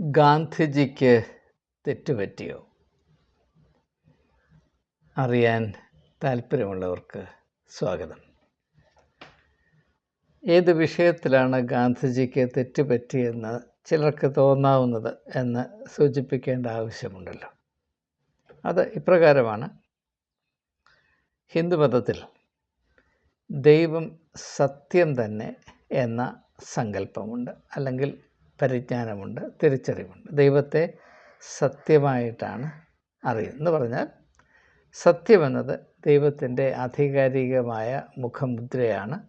ഗാന്ധിജിക്ക് തെറ്റുപറ്റിയോ? അറിയാൻ താല്പര്യമുള്ളവർക്ക് സ്വാഗതം. ഏത് വിഷയത്തിലാണ് ഗാന്ധിജിക്ക് തെറ്റുപറ്റിയെന്ന് ചിലർക്ക് തോന്നാവുന്നത് എന്ന് സൂചിപ്പിക്കേണ്ട ആവശ്യമുണ്ടല്ലോ. അത് ഇപ്രകാരമാണ്. ഹിന്ദുമതത്തിൽ ദൈവം സത്യം തന്നെ എന്ന സങ്കല്പമുണ്ട്. അല്ലെങ്കിൽ പരിജ്ഞാനമുണ്ട് തിരിച്ചറിവുണ്ട്. ദൈവത്തെ സത്യമായിട്ടാണ് അറിയുന്നത്. എന്ന് പറഞ്ഞാൽ സത്യമെന്നത് ദൈവത്തിന്റെ ആധികാരികമായ മുഖമുദ്രയാണ്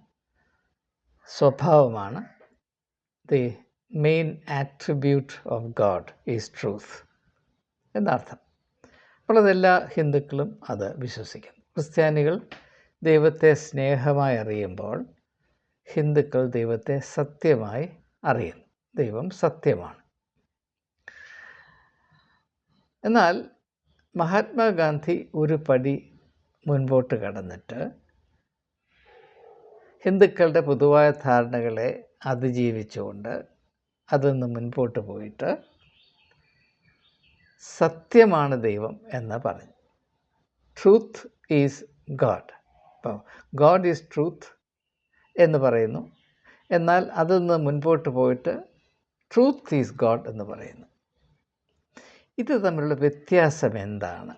സ്വഭാവമാണ്. The main attribute of God is truth എന്നർത്ഥം. അപ്പോൾ അതെല്ലാ ഹിന്ദുക്കളും അത് വിശ്വസിക്കുന്നു. ക്രിസ്ത്യാനികൾ ദൈവത്തെ സ്നേഹമായി അറിയുമ്പോൾ ഹിന്ദുക്കൾ ദൈവത്തെ സത്യമായി അറിയുന്നു. ദൈവം സത്യമാണ്. എന്നാൽ മഹാത്മാഗാന്ധി ഒരു പടി മുൻപോട്ട് കടന്നിട്ട് ഹിന്ദുക്കളുടെ പൊതുവായ ധാരണകളെ അതിജീവിച്ചുകൊണ്ട് അതിൽ നിന്ന് മുൻപോട്ട് പോയിട്ട് സത്യമാണ് ദൈവം എന്ന് പറഞ്ഞു. ട്രൂത്ത് ഈസ് ഗാഡ് അപ്പോൾ ഗാഡ് ഈസ് ട്രൂത്ത് എന്ന് പറയുന്നു. എന്നാൽ അതിൽ നിന്ന് മുൻപോട്ട് പോയിട്ട് ട്രൂത്ത് ഈസ് ഗോഡ് എന്ന് പറയുന്നു. ഇത് തമ്മിലുള്ള വ്യത്യാസം എന്താണ്?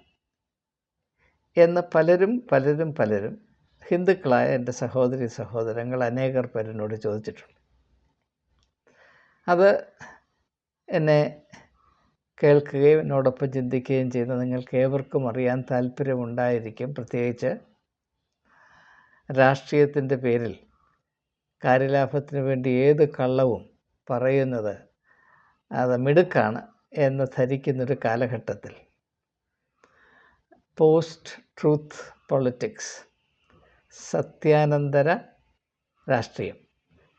എന്ന് പലരും പലരും പലരും ഹിന്ദുക്കളായ എന്റെ സഹോദരി സഹോദരങ്ങൾ അനേകർ പേരെന്നോട് ചോദിച്ചിട്ടുണ്ട്. അത് എന്നെ കേൾക്കുകയും എന്നോടൊപ്പം ചിന്തിക്കുകയും ചെയ്യുന്ന നിങ്ങൾക്ക് ഏവർക്കും അറിയാൻ താല്പര്യമുണ്ടായിരിക്കും. പ്രത്യേകിച്ച് രാഷ്ട്രീയത്തിന്റെ പേരിൽ കാര്യലാഭത്തിന് വേണ്ടി ഏത് കള്ളവും പറയുന്നത് അത് മിടുക്കാണ് എന്ന് ധരിക്കുന്നൊരു കാലഘട്ടത്തിൽ. പോസ്റ്റ് ട്രൂത്ത് പൊളിറ്റിക്സ് സത്യാനന്തര രാഷ്ട്രീയം.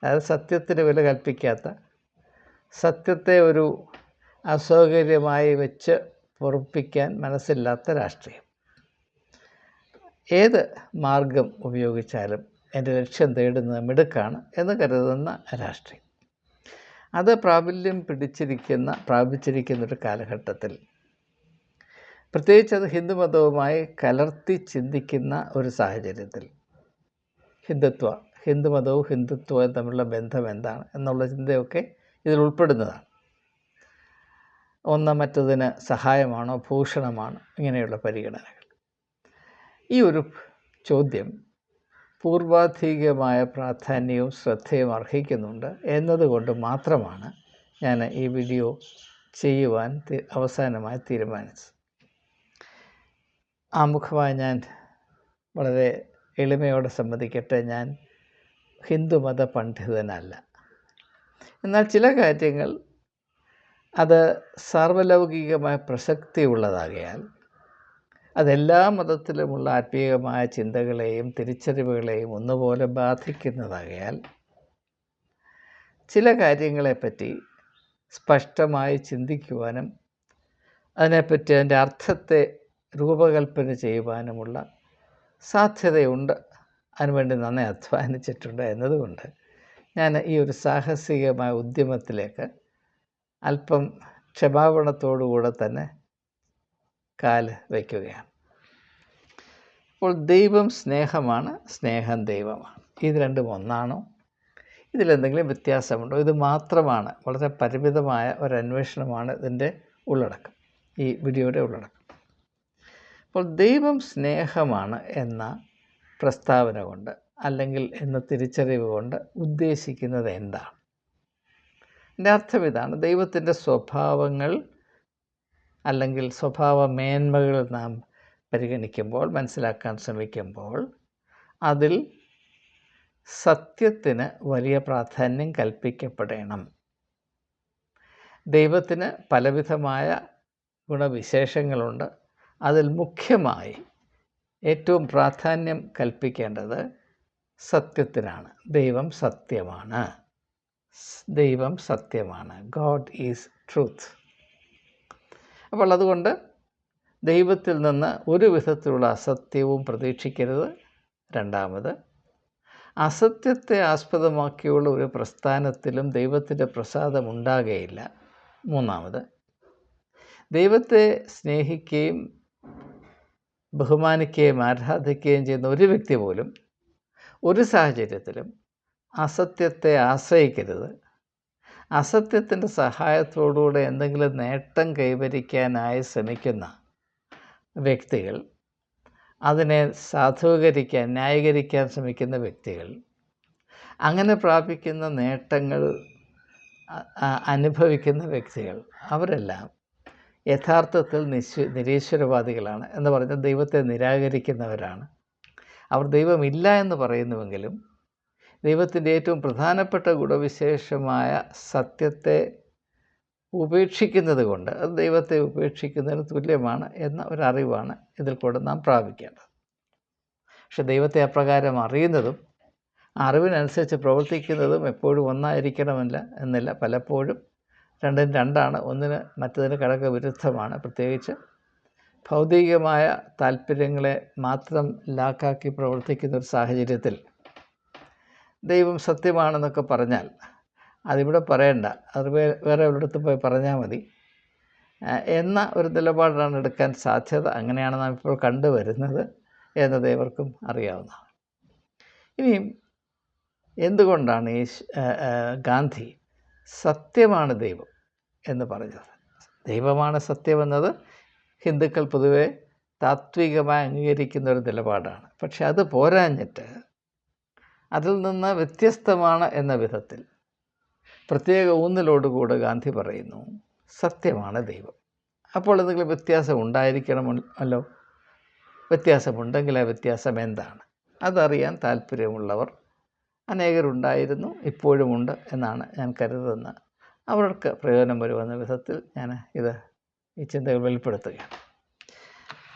അതായത് സത്യത്തിന് വില കൽപ്പിക്കാത്ത സത്യത്തെ ഒരു അസൗകര്യമായി വെച്ച് പൊറുപ്പിക്കാൻ മനസ്സില്ലാത്ത രാഷ്ട്രീയം. ഏത് മാർഗം ഉപയോഗിച്ചാലും എന്റെ ലക്ഷ്യം തേടുന്നത് മിടുക്കാണ് എന്ന് കരുതുന്ന രാഷ്ട്രീയം. അത് പ്രാബല്യം പിടിച്ചിരിക്കുന്ന പ്രാപിച്ചിരിക്കുന്ന ഒരു കാലഘട്ടത്തിൽ. പ്രത്യേകിച്ച് അത് ഹിന്ദുമതവുമായി കലർത്തി ചിന്തിക്കുന്ന ഒരു സാഹചര്യത്തിൽ. ഹിന്ദുത്വ ഹിന്ദുമതവും ഹിന്ദുത്വവും തമ്മിലുള്ള ബന്ധം എന്താണ് എന്നുള്ള ചിന്തയൊക്കെ ഇതിൽ ഉൾപ്പെടുന്നതാണ്. ഒന്ന് മറ്റതിന് സഹായമാണോ ഭൂഷണമാണോ ഇങ്ങനെയുള്ള പരിഗണനകൾ. ഈ ഒരു ചോദ്യം പൂർവാധികമായ പ്രാധാന്യവും ശ്രദ്ധയും അർഹിക്കുന്നുണ്ട് എന്നതുകൊണ്ട് മാത്രമാണ് ഞാൻ ഈ വീഡിയോ ചെയ്യുവാൻ അവസാനമായി തീരുമാനിച്ചത്. ആമുഖമായി ഞാൻ വളരെ എളിമയോടെ സമ്മതിക്കട്ടെ ഞാൻ ഹിന്ദുമത പണ്ഡിതനല്ല. എന്നാൽ ചില കാര്യങ്ങൾ അത് സാർവലൗകികമായ പ്രസക്തിയുള്ളതാകയാൽ അതെല്ലാ മതത്തിലുമുള്ള ആത്മീയമായ ചിന്തകളെയും തിരിച്ചറിവുകളെയും ഒന്നുപോലെ ബാധിക്കുന്നതാകയാൽ ചില കാര്യങ്ങളെപ്പറ്റി സ്പഷ്ടമായി ചിന്തിക്കുവാനും അതിനെപ്പറ്റി അതിന്റെ അർത്ഥത്തെ രൂപകൽപ്പന ചെയ്യുവാനുമുള്ള സാധ്യതയുണ്ട്. അതിനുവേണ്ടി നന്നെ അധ്വാനിച്ചിട്ടുണ്ട് എന്നതുകൊണ്ട് ഞാൻ ഈ ഒരു സാഹസികമായ ഉദ്യമത്തിലേക്ക് അല്പം ക്ഷമാപണത്തോടുകൂടെ തന്നെ കാൽ വയ്ക്കുകയാണ്. അപ്പോൾ ദൈവം സ്നേഹമാണ് സ്നേഹം ദൈവമാണ്. ഇത് രണ്ടും ഒന്നാണോ? ഇതിലെന്തെങ്കിലും വ്യത്യാസമുണ്ടോ? ഇത് മാത്രമാണ് വളരെ പരിമിതമായ ഒരു അന്വേഷണമാണ് ഇതിന്റെ ഉള്ളടക്കം ഈ വീഡിയോയുടെ ഉള്ളടക്കം. അപ്പോൾ ദൈവം സ്നേഹമാണ് എന്ന പ്രസ്താവന കൊണ്ട് അല്ലെങ്കിൽ എന്ന തിരിച്ചറിവ് കൊണ്ട് ഉദ്ദേശിക്കുന്നത് എന്താണ്? എന്റെ അർത്ഥം ഇതാണ് ദൈവത്തിന്റെ സ്വഭാവങ്ങൾ അല്ലെങ്കിൽ സ്വഭാവ മേന്മകൾ നാം പരിഗണിക്കുമ്പോൾ മനസ്സിലാക്കാൻ ശ്രമിക്കുമ്പോൾ അതിൽ സത്യത്തിന് വലിയ പ്രാധാന്യം കൽപ്പിക്കപ്പെടണം. ദൈവത്തിന് പലവിധമായ ഗുണവിശേഷങ്ങളുണ്ട്. അതിൽ മുഖ്യമായി ഏറ്റവും പ്രാധാന്യം കൽപ്പിക്കേണ്ടത് സത്യത്തിനാണ്. ദൈവം സത്യമാണ്. ദൈവം സത്യമാണ്. God is truth. അപ്പോൾ അതുകൊണ്ട് ദൈവത്തിൽ നിന്ന് ഒരു വിധത്തിലുള്ള അസത്യവും പ്രതീക്ഷിക്കരുത്. രണ്ടാമത് അസത്യത്തെ ആസ്പദമാക്കിയുള്ള ഒരു പ്രസ്ഥാനത്തിലും ദൈവത്തിന്റെ പ്രസാദം ഉണ്ടാകുകയില്ല മൂന്നാമത് ദൈവത്തെ സ്നേഹിക്കുകയും ബഹുമാനിക്കുകയും ആരാധിക്കുകയും ചെയ്യുന്ന ഒരു വ്യക്തി പോലും ഒരു സാഹചര്യത്തിലും അസത്യത്തെ ആശ്രയിക്കരുത്. അസത്യത്തിന്റെ സഹായത്തോടുകൂടെ എന്തെങ്കിലും നേട്ടം കൈവരിക്കാനായി ശ്രമിക്കുന്ന വ്യക്തികൾ അതിനെ സാധൂകരിക്കാൻ ന്യായീകരിക്കാൻ ശ്രമിക്കുന്ന വ്യക്തികൾ അങ്ങനെ പ്രാപിക്കുന്ന നേട്ടങ്ങൾ അനുഭവിക്കുന്ന വ്യക്തികൾ അവരെല്ലാം യഥാർത്ഥത്തിൽ നിശ്വ നിരീശ്വരവാദികളാണ് എന്ന് പറഞ്ഞാൽ ദൈവത്തെ നിരാകരിക്കുന്നവരാണ്. അവർ ദൈവമില്ല എന്ന് പറയുന്നുവെങ്കിലും ദൈവത്തിന്റെ ഏറ്റവും പ്രധാനപ്പെട്ട ഗുണവിശേഷമായ സത്യത്തെ ഉപേക്ഷിക്കുന്നത് കൊണ്ട് അത് ദൈവത്തെ ഉപേക്ഷിക്കുന്നതിന് തുല്യമാണ് എന്ന ഒരറിവാണ് ഇതിൽ കൂടെ നാം പ്രാപിക്കേണ്ടത്. പക്ഷെ ദൈവത്തെ അപ്രകാരം അറിയുന്നതും അറിവിനനുസരിച്ച് പ്രവർത്തിക്കുന്നതും എപ്പോഴും ഒന്നായിരിക്കണമല്ല എന്നില്ല. പലപ്പോഴും രണ്ടും രണ്ടാണ് ഒന്നിന് മറ്റതിന് കടക വിരുദ്ധമാണ്. പ്രത്യേകിച്ച് ഭൗതികമായ താല്പര്യങ്ങളെ മാത്രം ലാക്കാക്കി പ്രവർത്തിക്കുന്ന ഒരു സാഹചര്യത്തിൽ ദൈവം സത്യമാണെന്നൊക്കെ പറഞ്ഞാൽ അതിവിടെ പറയണ്ട. അത് വേറെ എവിടെടുത്ത് പോയി പറഞ്ഞാൽ മതി. എന്ന ഒരു നിലപാടാണ് എടുക്കാൻ സാധ്യത. അങ്ങനെയാണ് നാം ഇപ്പോൾ കണ്ടുവരുന്നത് എന്നത് ഏവർക്കും അറിയാവുന്നതാണ് ഇനിയും എന്തുകൊണ്ടാണ് ഈ ഗാന്ധി സത്യമാണ് ദൈവം എന്ന് പറഞ്ഞത്? ദൈവമാണ് സത്യമെന്നത് ഹിന്ദുക്കൾ പൊതുവെ താത്വികമായി അംഗീകരിക്കുന്ന ഒരു നിലപാടാണ്. പക്ഷെ അത് പോരാഞ്ഞിട്ട് അതിൽ നിന്ന് വ്യത്യസ്തമാണ് എന്ന വിധത്തിൽ. പ്രത്യേക ഊന്നലോടുകൂടെ ഗാന്ധി പറയുന്നു സത്യമാണ് ദൈവം. അപ്പോൾ എന്തെങ്കിലും വ്യത്യാസം ഉണ്ടായിരിക്കണമല്ലോ വ്യത്യാസമുണ്ടെങ്കിൽ ആ വ്യത്യാസം എന്താണ്? അതറിയാൻ താല്പര്യമുള്ളവർ അനേകരുണ്ടായിരുന്നു ഇപ്പോഴുമുണ്ട് എന്നാണ് ഞാൻ കരുതുന്ന അവർക്ക് പ്രയോജനം വരുമെന്ന വിധത്തിൽ ഞാൻ ഇത് ഈ ചിന്തകൾ വെളിപ്പെടുത്തുകയാണ്.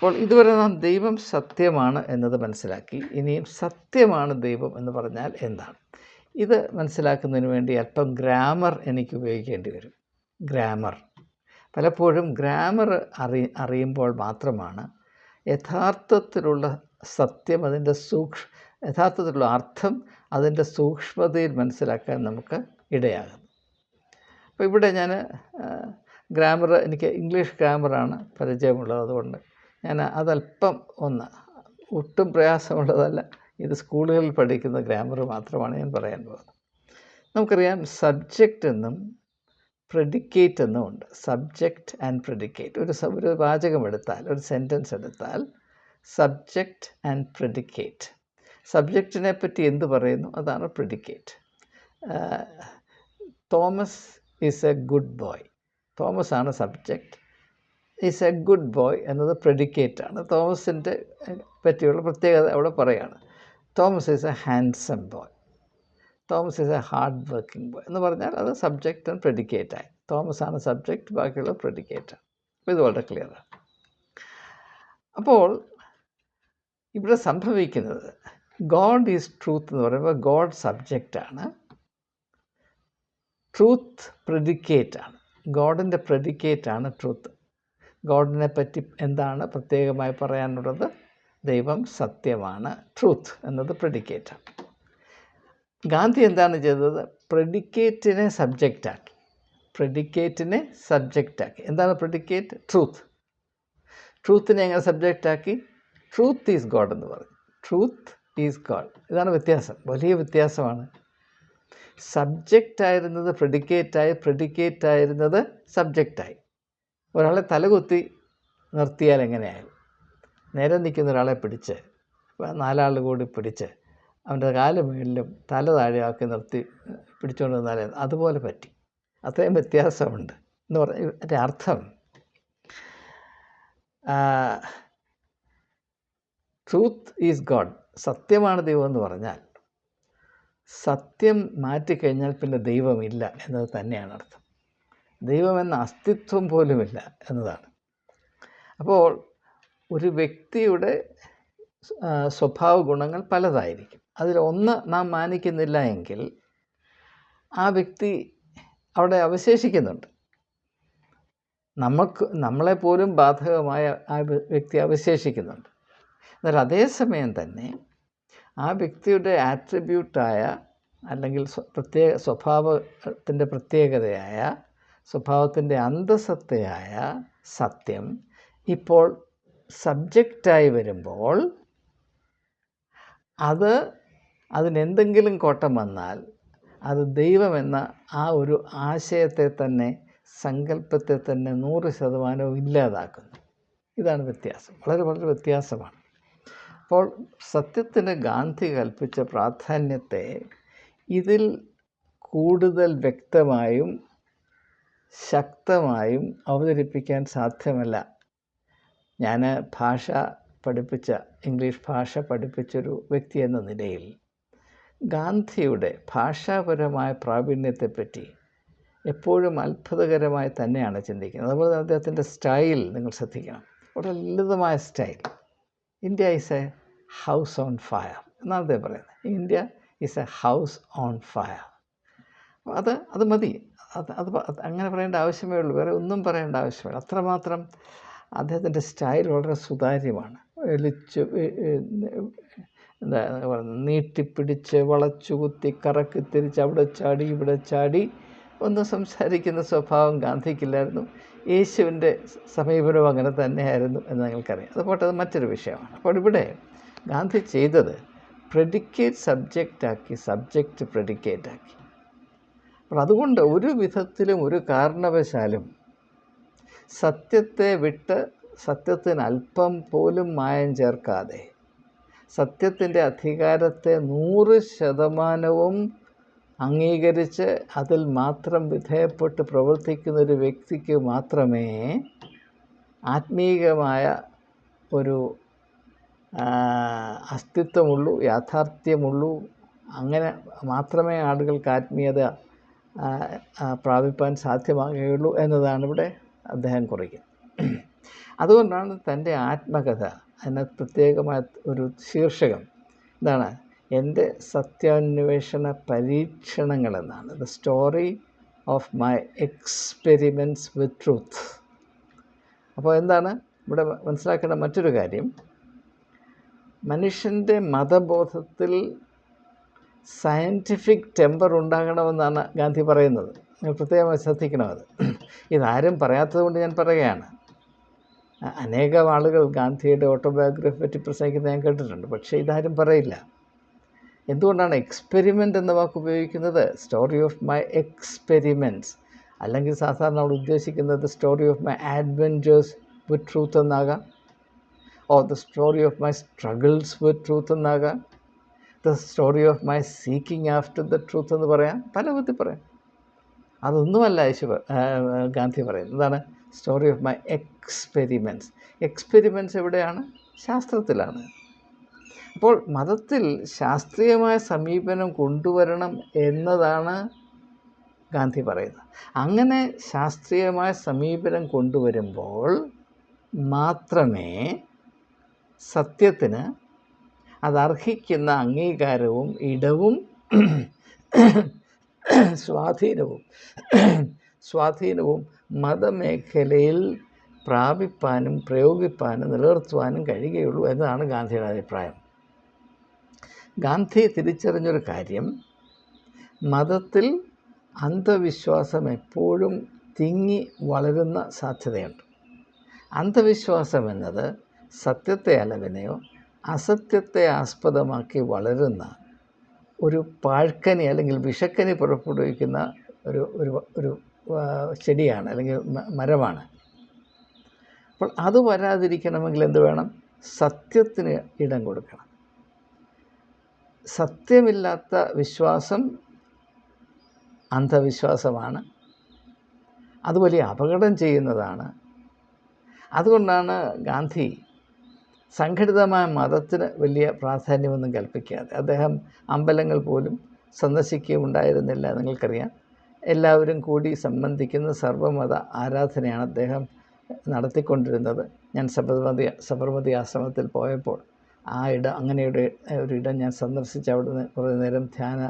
അപ്പോൾ ഇതുവരെ നാം ദൈവം സത്യമാണ് എന്നത് മനസ്സിലാക്കി. ഇനിയും സത്യമാണ് ദൈവം എന്ന് പറഞ്ഞാൽ എന്താണ്? ഇത് മനസ്സിലാക്കുന്നതിന് വേണ്ടി അല്പം ഗ്രാമർ എനിക്ക് ഉപയോഗിക്കേണ്ടി വരും. ഗ്രാമർ. പലപ്പോഴും ഗ്രാമർ അറി അറിയുമ്പോൾ മാത്രമാണ് യഥാർത്ഥത്തിലുള്ള സത്യം അതിന്റെ സൂക്ഷ് യഥാർത്ഥത്തിലുള്ള അർത്ഥം അതിന്റെ സൂക്ഷ്മതയിൽ മനസ്സിലാക്കാൻ നമുക്ക് ഇടയാകും അപ്പോൾ ഇവിടെ ഞാൻ ഗ്രാമർ എനിക്ക് ഇംഗ്ലീഷ് ഗ്രാമറാണ് പരിചയമുള്ളത്. അതുകൊണ്ട് ഞാൻ അതല്പം ഒന്ന് ഒട്ടും പ്രയാസമുള്ളതല്ല. ഇത് സ്കൂളുകളിൽ പഠിക്കുന്ന ഗ്രാമർ മാത്രമാണ് ഞാൻ പറയാൻ പോകുന്നത്. നമുക്കറിയാം സബ്ജക്റ്റ് എന്നും പ്രെഡിക്കേറ്റ് എന്നും ഉണ്ട്. സബ്ജക്റ്റ് ആൻഡ് പ്രെഡിക്കേറ്റ് ഒരു ഒരു വാചകം എടുത്താൽ ഒരു സെന്റൻസ് എടുത്താൽ സബ്ജക്റ്റ് ആൻഡ് പ്രെഡിക്കേറ്റ് സബ്ജക്റ്റിനെ പറ്റി എന്ത് പറയുന്നു? അതാണ് predicate Thomas is a good boy Thomas ആണ് subject is a good boy എന്നത് പ്രെഡിക്കേറ്റാണ് തോമസിന്റെ പറ്റിയുള്ള പ്രത്യേകത അവിടെ പറയുകയാണ് Thomas is a handsome boy Thomas is a hard working boy എന്ന് പറഞ്ഞാൽ അത് സബ്ജക്റ്റ് ആൻഡ് പ്രെഡിക്കേറ്റ് ആയി. തോമസ് ആണ് സബ്ജക്റ്റ് ബാക്കിയുള്ള പ്രെഡിക്കേറ്റ് അപ്പോൾ ഇത് വളരെ ക്ലിയറാണ് അപ്പോൾ ഇവിടെ സംഭവിക്കുന്നത് ഗോഡ് ഈസ് ട്രൂത്ത് എന്ന് പറയുമ്പോൾ ഗോഡ് സബ്ജക്റ്റാണ് ട്രൂത്ത് പ്രെഡിക്കേറ്റാണ് ഗോഡിന്റെ പ്രെഡിക്കേറ്റാണ് ട്രൂത്ത് ഗോഡിനെ പറ്റി എന്താണ് പ്രത്യേകമായി പറയാനുള്ളത്? ദൈവം സത്യമാണ് ട്രൂത്ത് എന്നത് പ്രെഡിക്കേറ്റാണ് ഗാന്ധി എന്താണ് ചെയ്തത്? പ്രെഡിക്കേറ്റിനെ സബ്ജക്റ്റാക്കി പ്രെഡിക്കേറ്റിനെ സബ്ജക്റ്റാക്കി എന്താണ് പ്രെഡിക്കേറ്റ് ട്രൂത്ത് ട്രൂത്തിനെ എങ്ങനെ സബ്ജക്റ്റാക്കി ട്രൂത്ത് ഈസ് ഗോഡ് എന്ന് പറഞ്ഞു. ട്രൂത്ത് ഈസ് ഗോഡ് ഇതാണ് വ്യത്യാസം. വലിയ വ്യത്യാസമാണ്. സബ്ജക്റ്റായിരുന്നത് പ്രെഡിക്കേറ്റായി പ്രെഡിക്കേറ്റ് ആയിരുന്നത് സബ്ജക്റ്റായി ഒരാളെ തലകുത്തി നിർത്തിയാൽ എങ്ങനെയായാലും? നേരെ നിൽക്കുന്ന ഒരാളെ പിടിച്ച് നാലാൾ കൂടി പിടിച്ച് അവന്റെ കാൽ മുകളിലും തല താഴെയാക്കി നിർത്തി പിടിച്ചുകൊണ്ട് വന്നാലേ അതുപോലെ പറ്റി. അത്രയും വ്യത്യാസമുണ്ട് എന്ന് പറഞ്ഞ എന്റെ അർത്ഥം. ട്രൂത്ത് ഈസ് ഗോഡ് സത്യമാണ് ദൈവം എന്ന് പറഞ്ഞാൽ സത്യം മാറ്റിക്കഴിഞ്ഞാൽ പിന്നെ ദൈവമില്ല എന്നത് തന്നെയാണ് അർത്ഥം. ദൈവമെന്ന അസ്തിത്വം പോലുമില്ല എന്നതാണ്. അപ്പോൾ ഒരു വ്യക്തിയുടെ സ്വഭാവ ഗുണങ്ങൾ പലതായിരിക്കും. അതിൽ ഒന്ന് നാം മാനിക്കുന്നില്ല എങ്കിൽ ആ വ്യക്തി അവിടെ അവശേഷിക്കുന്നുണ്ട്. നമുക്ക് നമ്മളെപ്പോലും ബാധകമായ ആ വ്യക്തി അവശേഷിക്കുന്നുണ്ട്. എന്നാൽ അതേസമയം തന്നെ ആ വ്യക്തിയുടെ ആട്രിബ്യൂട്ടായ അല്ലെങ്കിൽ പ്രത്യേക സ്വഭാവത്തിന്റെ പ്രത്യേകതയായ സ്വഭാവത്തിന്റെ അന്തസത്തയായ സത്യം ഇപ്പോൾ സബ്ജക്റ്റായി വരുമ്പോൾ അത് അതിനെന്തെങ്കിലും കോട്ടം വന്നാൽ അത് ദൈവമെന്ന ആ ഒരു ആശയത്തെ തന്നെ സങ്കല്പത്തെ തന്നെ നൂറ് ശതമാനവും ഇല്ലാതാക്കുന്നു. ഇതാണ് വ്യത്യാസം. വളരെ വളരെ വ്യത്യാസമാണ്. അപ്പോൾ സത്യത്തിന് ഗാന്ധി കൽപ്പിച്ച പ്രാധാന്യത്തെ ഇതിൽ കൂടുതൽ വ്യക്തമായും ശക്തമായും അവതരിപ്പിക്കാൻ സാധ്യമല്ല. ഞാൻ ഭാഷ പഠിപ്പിച്ച ഇംഗ്ലീഷ് ഭാഷ പഠിപ്പിച്ചൊരു വ്യക്തി എന്ന നിലയിൽ ഗാന്ധിയുടെ ഭാഷാപരമായ പ്രാവീണ്യത്തെപ്പറ്റി എപ്പോഴും അത്ഭുതകരമായി തന്നെയാണ് ചിന്തിക്കുന്നത്. അതുപോലെ തന്നെ അദ്ദേഹത്തിന്റെ സ്റ്റൈൽ നിങ്ങൾ ശ്രദ്ധിക്കണം. വളരെ ലളിതമായ style. India is a house on fire എന്നാണ് അദ്ദേഹം പറയുന്നത്. India is a house on fire അത് അത് മതി. അത് അത് അങ്ങനെ പറയേണ്ട ആവശ്യമേ ഉള്ളൂ. വേറെ ഒന്നും പറയേണ്ട ആവശ്യമില്ല അത്രമാത്രം അദ്ദേഹത്തിന്റെ സ്റ്റൈൽ വളരെ സുതാര്യമാണ്. എളിച്ച് എന്താ പറയുന്നത്? നീട്ടിപ്പിടിച്ച് വളച്ചു കുത്തി കറക്കി തിരിച്ച് അവിടെ ചാടി ഇവിടെ ചാടി ഒന്ന് സംസാരിക്കുന്ന സ്വഭാവം ഗാന്ധിക്കില്ലായിരുന്നു. യേശുവിന്റെ സമീപനവും അങ്ങനെ തന്നെയായിരുന്നു എന്ന് നിങ്ങൾക്കറിയാം. അത് അത് മറ്റൊരു വിഷയമാണ്. അപ്പോൾ ഇവിടെ ഗാന്ധി ചെയ്തത് പ്രെഡിക്കേറ്റ് സബ്ജക്റ്റാക്കി സബ്ജക്റ്റ് പ്രെഡിക്കേറ്റ് ആക്കി. അപ്പോൾ അതുകൊണ്ട് ഒരു വിധത്തിലും ഒരു കാരണവശാലും സത്യത്തെ വിട്ട് സത്യത്തിന് അല്പം പോലും മായം ചേർക്കാതെ സത്യത്തിന്റെ അധികാരത്തെ നൂറ് ശതമാനവും അംഗീകരിച്ച് അതിൽ മാത്രം വിധേയപ്പെട്ട് പ്രവർത്തിക്കുന്ന ഒരു വ്യക്തിക്ക് മാത്രമേ ആത്മീയമായ ഒരു അസ്തിത്വമുള്ളൂ യാഥാർത്ഥ്യമുള്ളൂ. അങ്ങനെ മാത്രമേ ആളുകൾക്ക് ആത്മീയത പ്രാപിപ്പാൻ സാധ്യമാകുകയുള്ളൂ എന്നതാണ് ഇവിടെ അദ്ദേഹം കുറിക്കുന്നത്. അതുകൊണ്ടാണ് തന്റെ ആത്മകഥ അതിന് പ്രത്യേകമായ ഒരു ശീർഷകം. എന്താണ് എന്റെ സത്യാന്വേഷണ പരീക്ഷണങ്ങളെന്നാണ് the story of my experiments with truth അപ്പോൾ എന്താണ്? ഇവിടെ മനസ്സിലാക്കേണ്ട മറ്റൊരു കാര്യം. മനുഷ്യന്റെ മതബോധത്തിൽ സയന്റിഫിക് ടെമ്പർ ഉണ്ടാകണമെന്നാണ് ഗാന്ധി പറയുന്നത്. നിങ്ങൾ പ്രത്യേകമായി ശ്രദ്ധിക്കണം ഇതാരും പറയാത്തത് കൊണ്ട് ഞാൻ പറയുകയാണ്. അനേകം ആളുകൾ ഗാന്ധിയുടെ ഓട്ടോബയോഗ്രഫി പറ്റി പ്രസംഗിക്കുന്നത് ഞാൻ കേട്ടിട്ടുണ്ട്. പക്ഷേ ഇതാരും പറയില്ല. എന്തുകൊണ്ടാണ് എക്സ്പെരിമെന്റ് എന്ന വാക്ക് ഉപയോഗിക്കുന്നത്? സ്റ്റോറി ഓഫ് മൈ എക്സ്പെരിമെന്റ്സ് അല്ലെങ്കിൽ സാധാരണ നമ്മൾ ഉദ്ദേശിക്കുന്നത് story of my adventures with truth എന്നാകാം. Or the story of my struggles with truth എന്നാകാം. The story of my seeking after the truth എന്ന് പറയാം പല വിധത്തിൽ പറയാം. അതൊന്നുമല്ല യേശു ഗാന്ധി പറയുന്നത്. എന്താണ്? Story of my experiments experiments എവിടെയാണ്? ശാസ്ത്രത്തിലാണ്. അപ്പോൾ മതത്തിൽ ശാസ്ത്രീയമായ സമീപനം കൊണ്ടുവരണം എന്നതാണ് ഗാന്ധി പറയുന്നത്. അങ്ങനെ ശാസ്ത്രീയമായ സമീപനം കൊണ്ടുവരുമ്പോൾ മാത്രമേ സത്യത്തിന് അതർഹിക്കുന്ന അംഗീകാരവും ഇടവും സ്വാധീനവും സ്വാധീനവും മതമേഖലയിൽ പ്രാപിപ്പാനും പ്രയോഗിപ്പാനും നിലനിർത്തുവാനും കഴിയുകയുള്ളൂ എന്നതാണ് ഗാന്ധിയുടെ അഭിപ്രായം. ഗാന്ധി തിരിച്ചറിഞ്ഞൊരു കാര്യം മതത്തിൽ അന്ധവിശ്വാസം എപ്പോഴും തിങ്ങി വളരുന്ന സാധ്യതയുണ്ട്. അന്ധവിശ്വാസം എന്നത് സത്യത്തെ അലവിനെയോ അസത്യത്തെ ആസ്പദമാക്കി വളരുന്ന ഒരു പാഴ്ക്കനി അല്ലെങ്കിൽ വിഷക്കനി പുറപ്പെടുവിക്കുന്ന ഒരു ഒരു ഒരു ചെടിയാണ് അല്ലെങ്കിൽ മരമാണ്. അപ്പോൾ അത് വരാതിരിക്കണമെങ്കിൽ എന്ത് വേണം? സത്യത്തിന് ഇടം കൊടുക്കണം. സത്യമില്ലാത്ത വിശ്വാസം അന്ധവിശ്വാസമാണ്. അത് വലിയ അപകടം ചെയ്യുന്നതാണ്. അതുകൊണ്ടാണ് ഗാന്ധി സംഘടിതമായ മതത്തിന് വലിയ പ്രാധാന്യമൊന്നും കൽപ്പിക്കാതെ അദ്ദേഹം അമ്പലങ്ങൾ പോലും സന്ദർശിക്കുകയുണ്ടായിരുന്നില്ല നിങ്ങൾക്കറിയാം. എല്ലാവരും കൂടി സംബന്ധിക്കുന്ന സർവമത ആരാധനയാണ് അദ്ദേഹം നടത്തിക്കൊണ്ടിരുന്നത്. ഞാൻ സബർമതി സബർമതി ആശ്രമത്തിൽ പോയപ്പോൾ ആ ഇടം അങ്ങനെയുടെ ഒരു ഇടം ഞാൻ സന്ദർശിച്ച് അവിടുന്ന് കുറേ നേരം ധ്യാന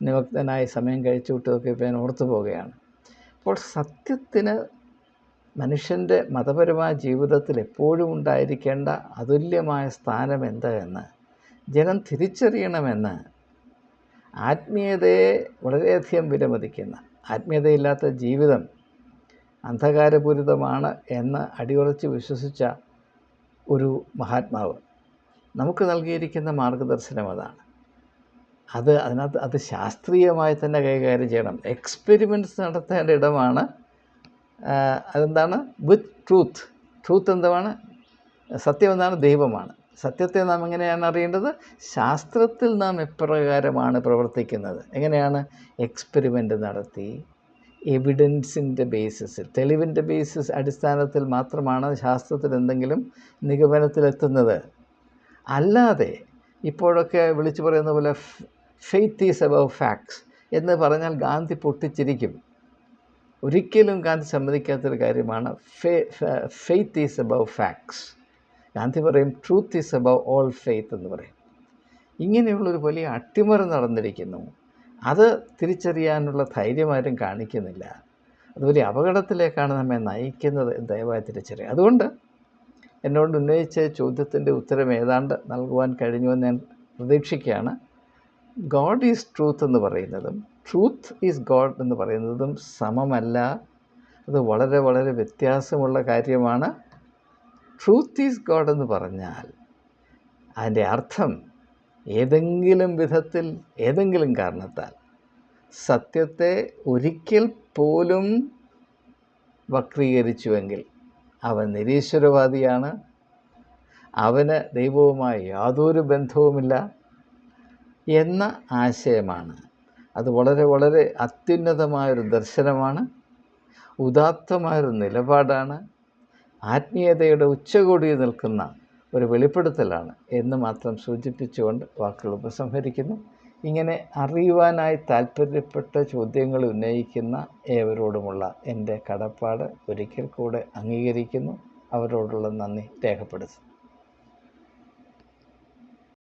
നിമഗ്നായി സമയം കഴിച്ചു വിട്ടതൊക്കെ ഞാൻ ഓർത്തു പോവുകയാണ് അപ്പോൾ സത്യത്തിന് മനുഷ്യന്റെ മതപരമായ ജീവിതത്തിൽ എപ്പോഴും ഉണ്ടായിരിക്കേണ്ട അതുല്യമായ സ്ഥാനം എന്ത് എന്ന് ജനം തിരിച്ചറിയണമെന്ന് ആത്മീയതയെ വളരെയധികം വിലമതിക്കുന്ന ആത്മീയതയില്ലാത്ത ജീവിതം അന്ധകാരപൂരിതമാണ് എന്ന് അടിയുറച്ച് വിശ്വസിച്ച ഒരു മഹാത്മാവ് നമുക്ക് നൽകിയിരിക്കുന്ന മാർഗദർശനം അതാണ്. അത് അതിനകത്ത് അത് ശാസ്ത്രീയമായി തന്നെ കൈകാര്യം ചെയ്യണം. എക്സ്പെരിമെന്റ്സ് നടത്തേണ്ട ഇടമാണ് അതെന്താണ്? വിത്ത് ട്രൂത്ത് ട്രൂത്ത് എന്താണ് സത്യം എന്താണ്? ദൈവമാണ്. സത്യത്തെ നാം എങ്ങനെയാണ് അറിയേണ്ടത്? ശാസ്ത്രത്തിൽ നാം എപ്രകാരമാണ് പ്രവർത്തിക്കുന്നത്? എങ്ങനെയാണ്? എക്സ്പെരിമെന്റ് നടത്തി. എവിഡൻസിന്റെ ബേസിസിൽ തെളിവിന്റെ ബേസിസ് അടിസ്ഥാനത്തിൽ മാത്രമാണ് ശാസ്ത്രത്തിൽ എന്തെങ്കിലും നിഗമനത്തിലെത്തുന്നത്. അല്ലാതെ ഇപ്പോഴൊക്കെ വിളിച്ചു പറയുന്ന പോലെ ഫെയ്ത്ത് ഈസ് അബവ് ഫാക്ട്സ് എന്ന് പറഞ്ഞാൽ ഗാന്ധി പൊട്ടിച്ചിരിക്കും. ഒരിക്കലും ഗാന്ധി സമ്മതിക്കാത്തൊരു കാര്യമാണ് faith is above facts Gandhi പറയും truth is above all faith എന്ന് പറയും. ഇങ്ങനെയുള്ളൊരു വലിയ അട്ടിമറി നടന്നിരിക്കുന്നു. അത് തിരിച്ചറിയാനുള്ള ധൈര്യം ആരും കാണിക്കുന്നില്ല. അത് വലിയ അപകടത്തിലേക്കാണ് നമ്മെ നയിക്കുന്നത് ദയവായി തിരിച്ചറിയുക. അതുകൊണ്ട് എന്നോട് ഉന്നയിച്ച ചോദ്യത്തിന്റെ ഉത്തരം ഏതാണ്ട് നൽകുവാൻ കഴിഞ്ഞുവെന്ന് ഞാൻ പ്രതീക്ഷിക്കുകയാണ്. ഗോഡ് ഈസ് ട്രൂത്ത് എന്ന് പറയുന്നതും ട്രൂത്ത് ഈസ് ഗോഡ് എന്ന് പറയുന്നതും സമമല്ല. അത് വളരെ വളരെ വ്യത്യാസമുള്ള കാര്യമാണ്. ട്രൂത്ത് ഈസ് ഗോഡ് എന്ന് പറഞ്ഞാൽ അതിന്റെ അർത്ഥം ഏതെങ്കിലും വിധത്തിൽ ഏതെങ്കിലും കാരണത്താൽ സത്യത്തെ ഒരിക്കൽ പോലും വക്രീകരിച്ചുവെങ്കിൽ അവൻ നിരീശ്വരവാദിയാണ്. അവന് ദൈവവുമായി യാതൊരു ബന്ധവുമില്ല. എന്ന ആശയമാണ്. അത് വളരെ വളരെ അത്യുന്നതമായൊരു ദർശനമാണ്. ഉദാത്തമായൊരു നിലപാടാണ്. ആത്മീയതയുടെ ഉച്ചകോടിയിൽ നിൽക്കുന്ന ഒരു വെളിപ്പെടുത്തലാണ് എന്ന് മാത്രം സൂചിപ്പിച്ചുകൊണ്ട് വാക്കുകൾ ഉപസംഹരിക്കുന്നു. ഇങ്ങനെ അറിയുവാനായി താല്പര്യപ്പെട്ട ചോദ്യങ്ങൾ ഉന്നയിക്കുന്ന ഏവരോടുമുള്ള എന്റെ കടപ്പാട് ഒരിക്കൽ കൂടെ അംഗീകരിക്കുന്നു. അവരോടുള്ള നന്ദി രേഖപ്പെടുത്തുന്നു.